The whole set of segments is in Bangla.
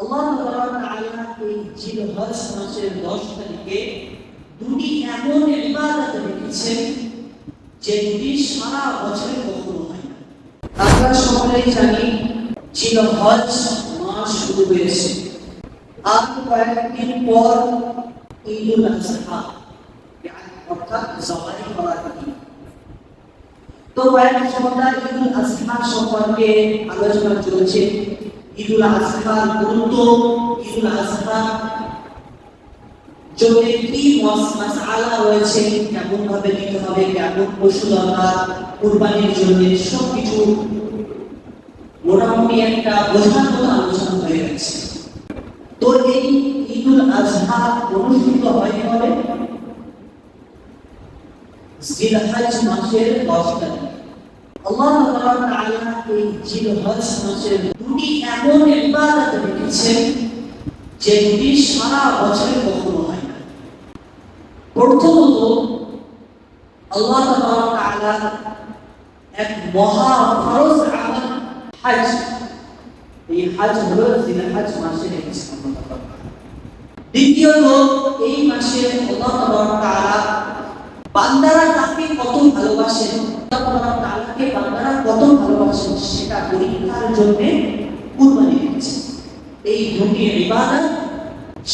আল্লাহ তাআলা এই জিলহজ মাসের 10 তারিখে দুটি এমন ইবাদত রেখেছেন যে দুটি সারা বছরে কখনো না। আমরা সকলেই জানি জিলহজ মাস শুরু হয়েছে। আর কয়েকদিন পর ঈদুল আজহা অর্থাৎ জবাই করার দিন। তো কয়েক সপ্তাহ ঈদুল আজহা সম্পর্কে আলোচনা চলছে। ঈদুল আজহার গুরুত্ব ঈদুল আজহা জন্য কি মাসআলা রয়েছে কেমন ভাবে দিতে হবে কেমন পশু দরকার কুরবানির জন্য সব কিছু মোটামুটি একটা বোঝার মতো আলোচনা হয়ে গেছে তো এই ঈদুল আজহা অনুষ্ঠিত হয় কবে জিলহজ মাসের 10 তারিখ আল্লাহ তাআলা এই জিলহজ মাসের দুটি এমন ইবাদত রেখেছেন যে দুটি সারা বছরে কখনো হয় না। প্রথমত, আল্লাহ তাআলা এক মহা ফরজ আমল হজ। এই হজ হলো জিলহজ মাসে রেখেছেন। দ্বিতীয়ত, এই মাসে আল্লাহ তাআলা বান্দারা তাকে কত ভালোবাসেন? তাআলাকে বান্দারা কত ভালোবাসেন সেটা পরীক্ষার জন্য কুরবানি দিয়েছে এই দুটি ইবাদত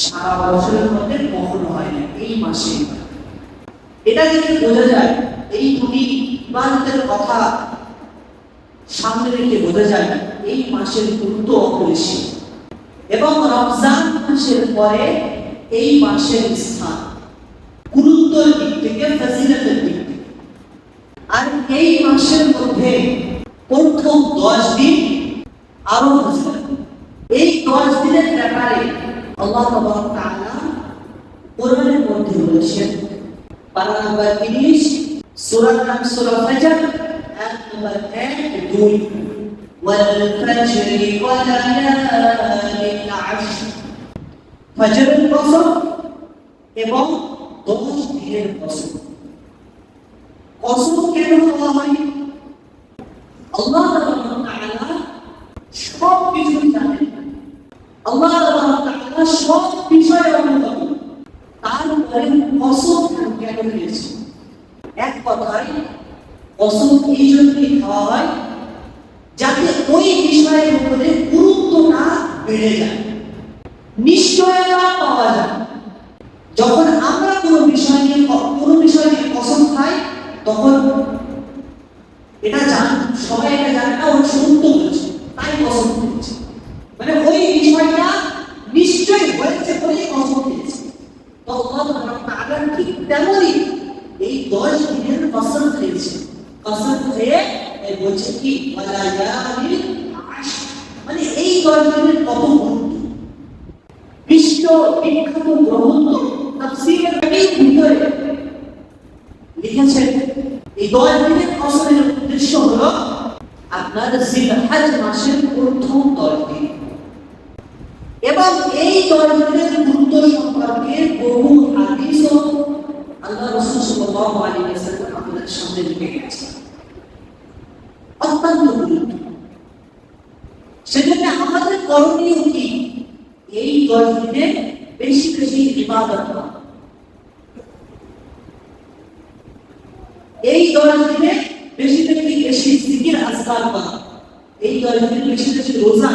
সারা বছরের মধ্যে কখনো হয় না, এই মাসে। এটা দেখে বোঝা যায়, এই দুটি ইবাদতের কথা সামনে রেখে বোঝা যায়, এই মাসের গুরুত্ব অপরিসীম। এবং রমজান মাসের পরে এই মাসের স্থান। গুরুত্বের দিক থেকে ফজিলতের দিক থেকে আর এই মাসের মধ্যে প্রথম দশ দিন আরো ফজিলত এই দশ দিনের ব্যাপারে আল্লাহ তাআলা কোরআনের মধ্যে বলেছেন পারা নাম্বার 30 সূরা নাম সূরা ফজর আয়াত নাম্বার 1 2 والفجر وليال العشر ফজরের কসম এবং দশ দিনের কসম। কসম কেন বলা হয়? আল্লাহ তাআলা সব কিছু জানেন। আল্লাহ তাআলা সব বিষয়ে অবগত তারপরে কসম কেন দিয়েছে? এক কথায়, কসম এই জন্যই খাওয়া হয় যাতে ওই বিষয়ের উপরে গুরুত্বটা বেড়ে যায়। নিশ্চয়তা পাওয়া যায়। যখন আমরা বিষয় নিয়ে কোনো বিষয় নিয়ে কসম খাই তখন এটা জান, সবাই এটা জানে না, ওর সত্য বলছে তাই কসম খেয়েছে মানে ওই বিষয়টা নিশ্চয় হয়েছে বলেই কসম খেয়েছে তো তাআলা ঠিক তেমনই এই দশ দিনের কসম খেয়েছে। কসম খেয়ে বলছে কি মানে এই দশ দিনের কত গুরুত্ব বিশ্ব বিখ্যাত গ্রন্থ তাফসীরের এই ভিতরে লিখেছেন, এই দশ দিনের কসমের উদ্দেশ্য হলো আপনার জিলহজ মাসের প্রথম দশ দিন এবং এই দশ দিনের গুরুত্ব সম্পর্কে বহু হাদিস ও আল্লাহ রাসূল সাল্লাল্লাহু আলাইহি ওয়াসাল্লাম সামনে লিখে গেছেন। অত্যন্ত গুরুত্ব। সেজন্য আমাদের করণীয় কি? এই দশ বেশি বেশি ইবাদত এই দশ দিনে বেশি বেশি বেশি জিকির আজকার করা। এই দশ দিনে বেশি বেশি রোজা